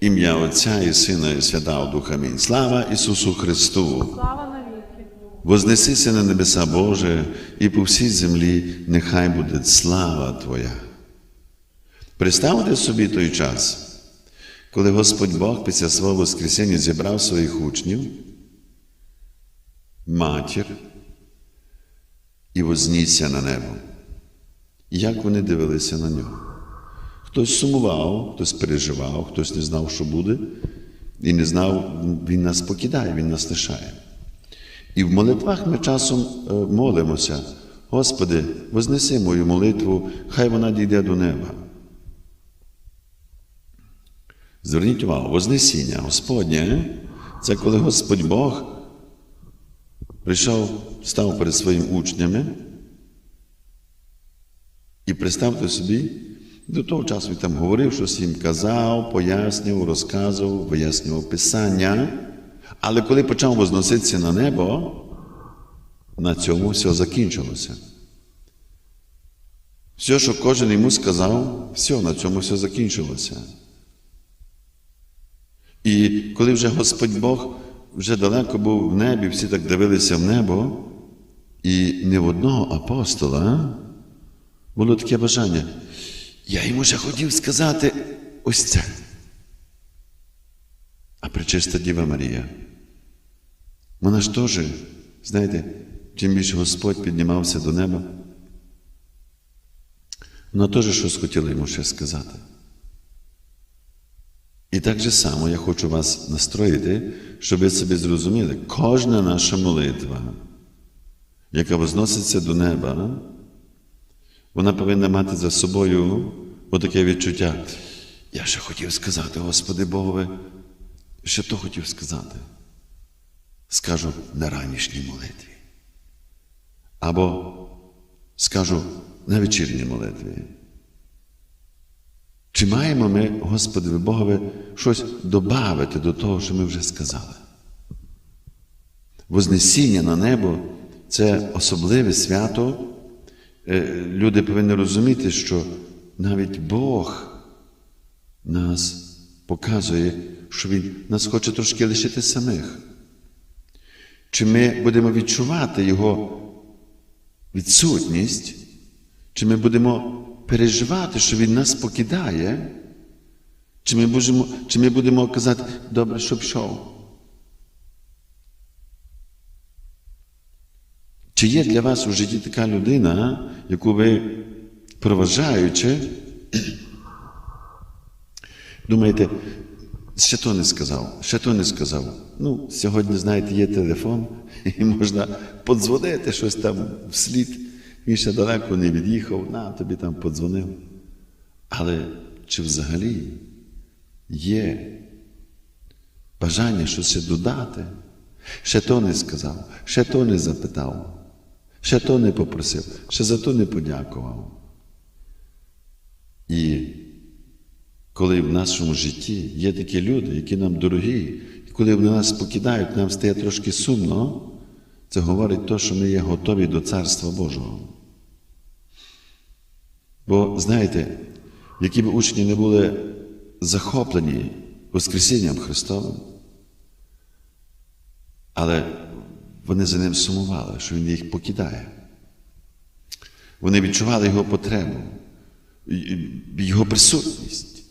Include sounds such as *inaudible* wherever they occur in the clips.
Ім'я Отця і Сина, і Святого Духа. Амінь. Слава Ісусу Христу! Слава навіки. Вознесися на небеса Боже, і по всій землі нехай буде слава Твоя. Представте собі той час, коли Господь Бог після свого Воскресіння зібрав своїх учнів, матір і вознісся на небо. Як вони дивилися на нього? Хтось сумував, хтось переживав, хтось не знав, що буде, і не знав, він нас покидає, він нас лишає. І в молитвах ми часом е, молимося, Господи, вознеси мою молитву, хай вона дійде до неба. Зверніть увагу, Вознесіння Господнє це коли Господь Бог прийшов, став перед своїми учнями. І представте собі, до того часу він там говорив, щось їм казав, пояснював, розказував, вияснював Писання. Але коли почав возноситися на небо, на цьому все закінчилося. Все, що кожен йому сказав, все, на цьому все закінчилося. І коли вже Господь Бог вже далеко був в небі, всі так дивилися в небо, і не в одного апостола було таке бажання. Я йому ще хотів сказати ось це. А пречиста Діва Марія. Вона ж теж, знаєте, чим більше Господь піднімався до неба, вона теж щось хотіла йому ще сказати. І так же само я хочу вас настроїти, щоб ви собі зрозуміли, кожна наша молитва, яка возноситься до неба, вона повинна мати за собою отаке відчуття. Я ще хотів сказати, Господи Богове, ще то хотів сказати. Скажу на ранішній молитві. Або скажу на вечірній молитві. Чи маємо ми, Господи Богове, щось додати до того, що ми вже сказали? Вознесіння на небо це особливе свято. Е, Люди повинні розуміти, що навіть Бог нас показує, що Він нас хоче трошки лишити самих. Чи ми будемо відчувати Його відсутність, чи ми будемо переживати, що Він нас покидає, чи ми будемо, чи ми будемо казати, добре, що пішов. Чи є для вас у житті така людина, яку ви проважаючи, думаєте, ще то не сказав, ще то не сказав. Ну, сьогодні, знаєте, є телефон, *laughs* і можна подзвонити щось там вслід. Він ще далеко не від'їхав, на тобі там подзвонив. Але чи взагалі є бажання щось додати? Ще то не сказав, ще то не запитав, ще то не попросив, ще за то не подякував. І коли в нашому житті є такі люди, які нам дорогі, і коли вони нас покидають, нам стає трошки сумно, це говорить те, що ми є готові до Царства Божого. Бо знаєте, які б учні не були захоплені Воскресінням Христовим, але вони за ним сумували, що Він їх покидає. Вони відчували його потребу, його присутність.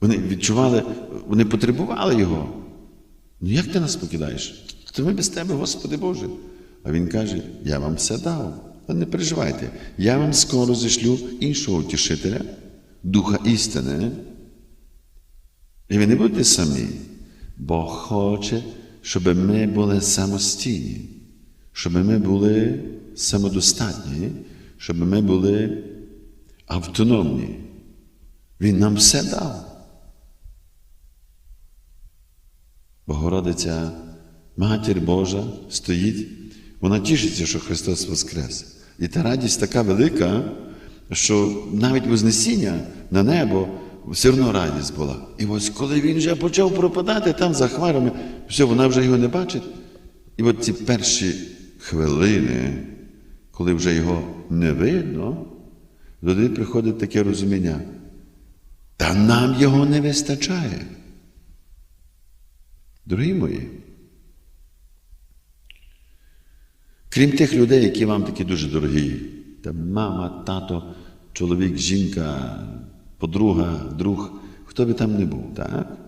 Вони відчували, вони потребували його. Ну як ти нас покидаєш? То ми без тебе, Господи Боже. А Він каже: Я вам все дав. Та не переживайте, я вам скоро зішлю іншого утішителя, Духа істини. І ви не будете самі. Бог хоче, щоб ми були самостійні, щоб ми були самодостатні, щоб ми були автономні. Він нам все дав. Богородиця, Матір Божа стоїть, вона тішиться, що Христос Воскрес. І та радість така велика, що навіть Вознесіння на небо все одно радість була. І ось коли він вже почав пропадати там за хмарами, все, вона вже його не бачить. І от ці перші хвилини, коли вже його не видно, туди приходить таке розуміння. Та нам його не вистачає. Дорогі мої. Крім тих людей, які вам такі дуже дорогі, там мама, тато, чоловік, жінка, подруга, друг, хто би там не був, так?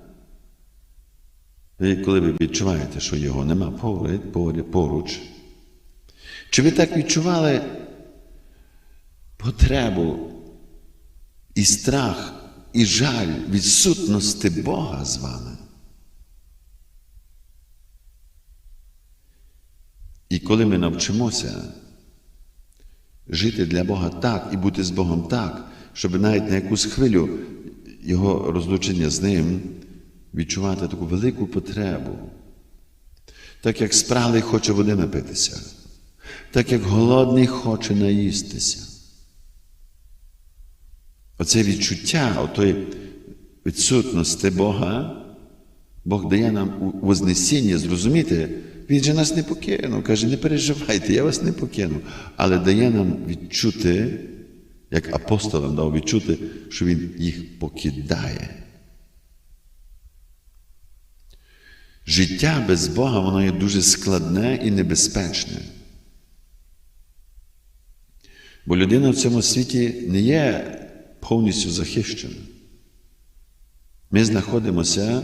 Ви, коли ви відчуваєте, що його нема поряд, поруч, чи ви так відчували потребу і страх, і жаль відсутності Бога з вами? І коли ми навчимося жити для Бога так і бути з Богом так, щоб навіть на якусь хвилю Його розлучення з Ним відчувати таку велику потребу, так як спралий хоче води напитися, так як голодний хоче наїстися. Оце відчуття отої відсутності Бога, Бог дає нам Вознесіння зрозуміти, Він же нас не покинув. Каже, не переживайте, я вас не покину. Але дає нам відчути, як апостолам дав відчути, що Він їх покидає. Життя без Бога, воно є дуже складне і небезпечне. Бо людина в цьому світі не є повністю захищена. Ми знаходимося,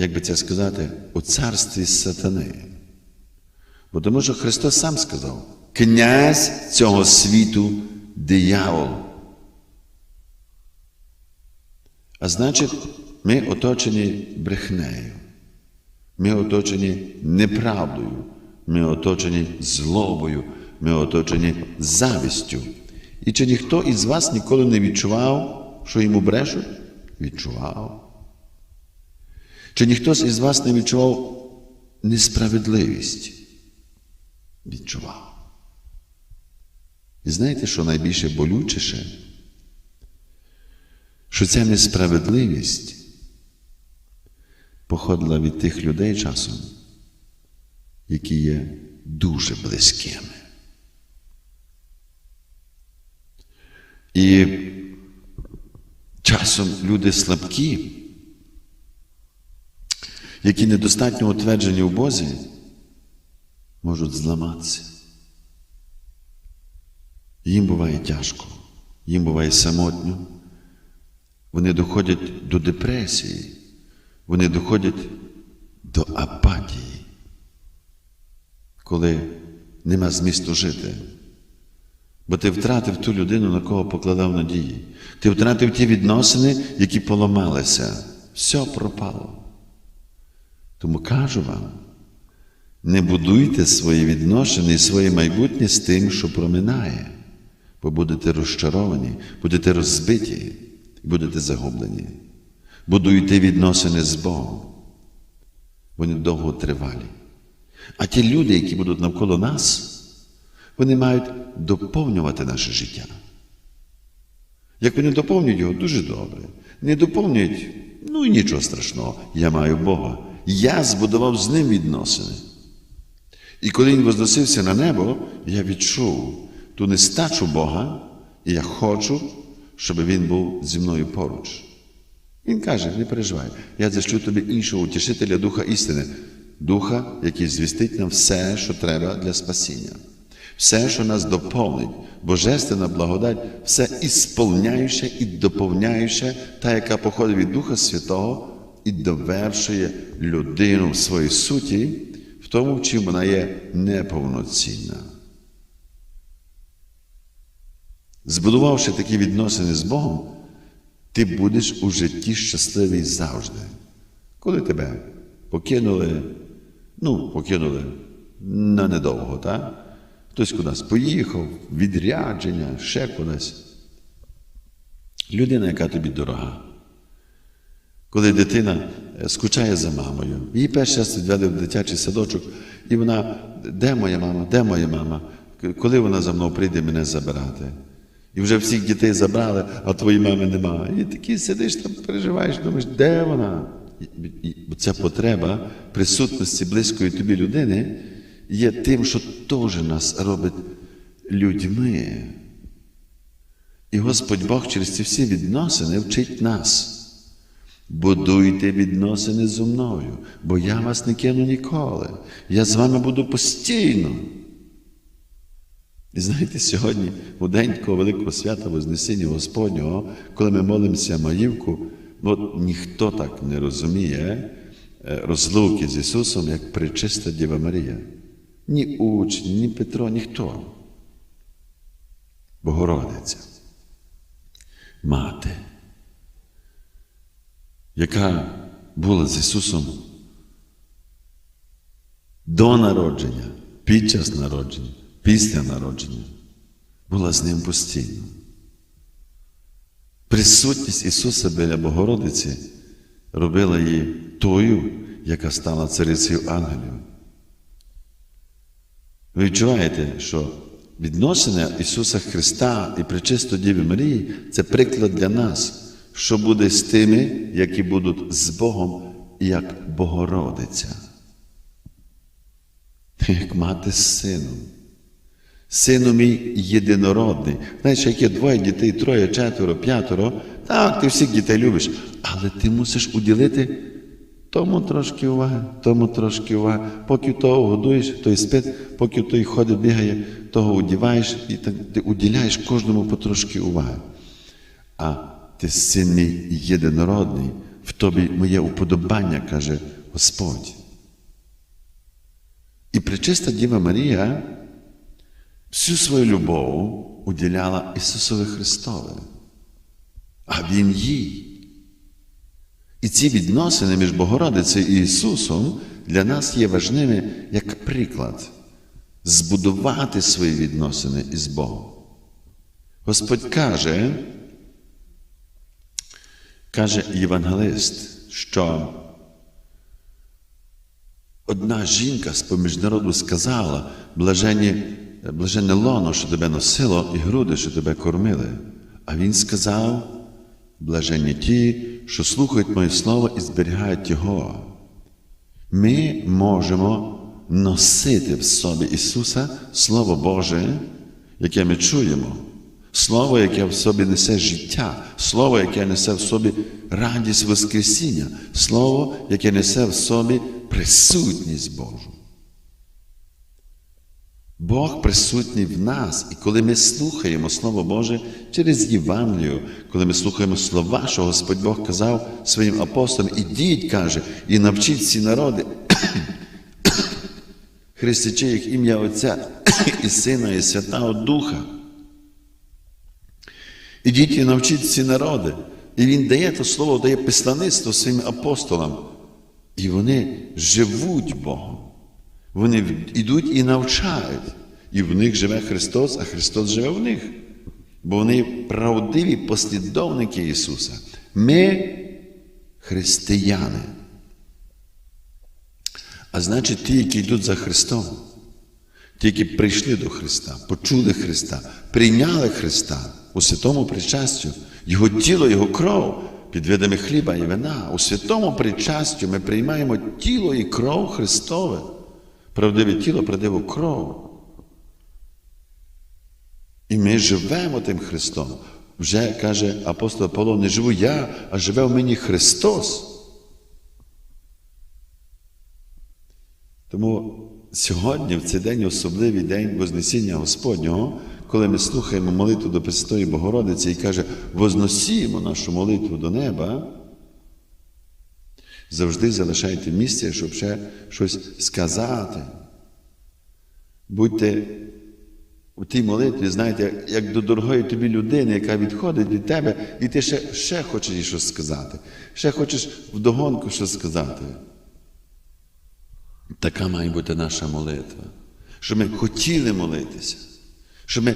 як би це сказати, у царстві сатани. Бо тому що Христос сам сказав, князь цього світу диявол. А значить, ми оточені брехнею, ми оточені неправдою, ми оточені злобою, ми оточені завістю. І чи ніхто із вас ніколи не відчував, що йому брешуть? Відчував. Чи ніхто із вас не відчував несправедливість? Відчував. І знаєте, що найбільше болючіше? Що ця несправедливість походила від тих людей часом, які є дуже близькими. І часом люди слабкі, які недостатньо утверджені в Бозі, можуть зламатися. Їм буває тяжко, їм буває самотньо. Вони доходять до депресії, вони доходять до апатії, коли нема змісту жити. Бо ти втратив ту людину, на кого покладав надії. Ти втратив ті відносини, які поламалися. Все пропало. Тому кажу вам, не будуйте свої відношення і своє майбутнє з тим, що проминає, бо будете розчаровані, будете розбиті і будете загублені. Будуйте відносини з Богом. Вони довго тривалі. А ті люди, які будуть навколо нас, вони мають доповнювати наше життя. Як вони доповнюють його, дуже добре. Не доповнюють, ну і нічого страшного. Я маю Бога. Я збудував з ним відносини. І коли він возносився на небо, я відчув ту нестачу Бога, і я хочу, щоб він був зі мною поруч. Він каже: не переживай, я зашлю тобі іншого утішителя Духа істини, Духа, який звістить нам все, що треба для спасіння, все, що нас доповнить, Божественна благодать, все ісполняюче і доповняюче, та, яка походить від Духа Святого і довершує людину в своїй суті, в тому, в чим вона є неповноцінна. Збудувавши такі відносини з Богом, ти будеш у житті щасливий завжди. Коли тебе покинули, ну, покинули на недовго, так? Хтось кудись поїхав, відрядження, ще кудись. Людина, яка тобі дорога. Коли дитина скучає за мамою, її перший раз відвели в дитячий садочок, і вона, де моя мама, де моя мама? Коли вона за мною прийде мене забирати? І вже всіх дітей забрали, а твоєї мами немає. І такий сидиш там, переживаєш, думаєш, де вона? Бо ця потреба присутності близької тобі людини є тим, що теж нас робить людьми. І Господь Бог через ці всі відносини вчить нас. Будуйте відносини зо мною, бо я вас не кину ніколи. Я з вами буду постійно. І знаєте, сьогодні, у день такого великого свята Вознесіння Господнього, коли ми молимося Маївку, от ніхто так не розуміє е, розлуки з Ісусом, як пречиста Діва Марія. Ні учні, ні Петро, ніхто. Богородиця, мати, яка була з Ісусом до народження, під час народження, після народження, була з ним постійно. Присутність Ісуса біля Богородиці робила її тою, яка стала царицею ангелів. Ви відчуваєте, що відносини Ісуса Христа і Пречисто Діви Марії це приклад для нас, що буде з тими, які будуть з Богом, як Богородиця, як мати з сином. Сину мій єдинородний. Знаєш, як є двоє дітей, троє, четверо, п'ятеро, так, ти всіх дітей любиш, але ти мусиш уділити тому трошки уваги, тому трошки уваги. Поки того годуєш, той спить, поки той ходить, бігає, того одіваєш, і так ти уділяєш кожному потрошки уваги. А ти син мій єдинородний, в тобі моє уподобання, каже Господь. І пречиста Діва Марія всю свою любов уділяла Ісусові Христові, а Він їй. І ці відносини між Богородицею і Ісусом для нас є важливими як приклад збудувати свої відносини із Богом. Господь каже, каже євангелист, що одна жінка з поміж народу сказала, блаженні, блаженне лоно, що тебе носило, і груди, що тебе кормили. А він сказав, блаженні ті, що слухають моє слово і зберігають Його. Ми можемо носити в собі Ісуса Слово Боже, яке ми чуємо, Слово, яке в собі несе життя, Слово, яке несе в собі радість Воскресіння, Слово, яке несе в собі присутність Божу. Бог присутній в нас, і коли ми слухаємо Слово Боже через Євангелію, коли ми слухаємо слова, що Господь Бог казав своїм апостолам, ідіть, каже, і навчіть ці народи, *coughs* хрестячи їх ім'я Отця *coughs* і Сина, і Святого Духа. Ідіть і навчіть ці народи. І Він дає то слово, дає писаництво своїм апостолам. І вони живуть Богом. Вони йдуть і навчають. І в них живе Христос, а Христос живе в них. Бо вони правдиві послідовники Ісуса. Ми християни. А значить, ті, які йдуть за Христом, ті, які прийшли до Христа, почули Христа, прийняли Христа у святому причастю, Його тіло, Його кров під видами хліба і вина. У святому причастю ми приймаємо тіло і кров Христове правдиве тіло, правдиву кров. І ми живемо тим Христом. Вже каже апостол Павло, не живу я, а живе в мені Христос. Тому сьогодні, в цей день, особливий день Вознесіння Господнього, коли ми слухаємо молитву до Пресвятої Богородиці і каже, возносімо нашу молитву до неба. Завжди залишайте місце, щоб ще щось сказати. Будьте у тій молитві, знаєте, як до дорогої тобі людини, яка відходить від тебе, і ти ще ще хочеш їй щось сказати, ще хочеш вдогонку щось сказати. Така має бути наша молитва. Щоб ми хотіли молитися, щоб ми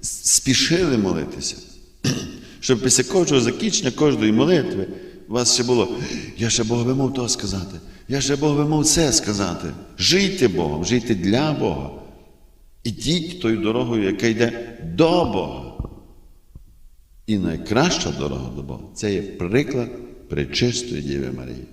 спішили молитися, *clears throat* щоб після кожного закінчення кожної молитви у вас ще було, я ще Бог би мов то сказати, я ще Бог би мов це сказати. Жийте Богом, жийте для Бога. Ідіть тою дорогою, яка йде до Бога. І найкраща дорога до Бога це є приклад пречистої Діви Марії.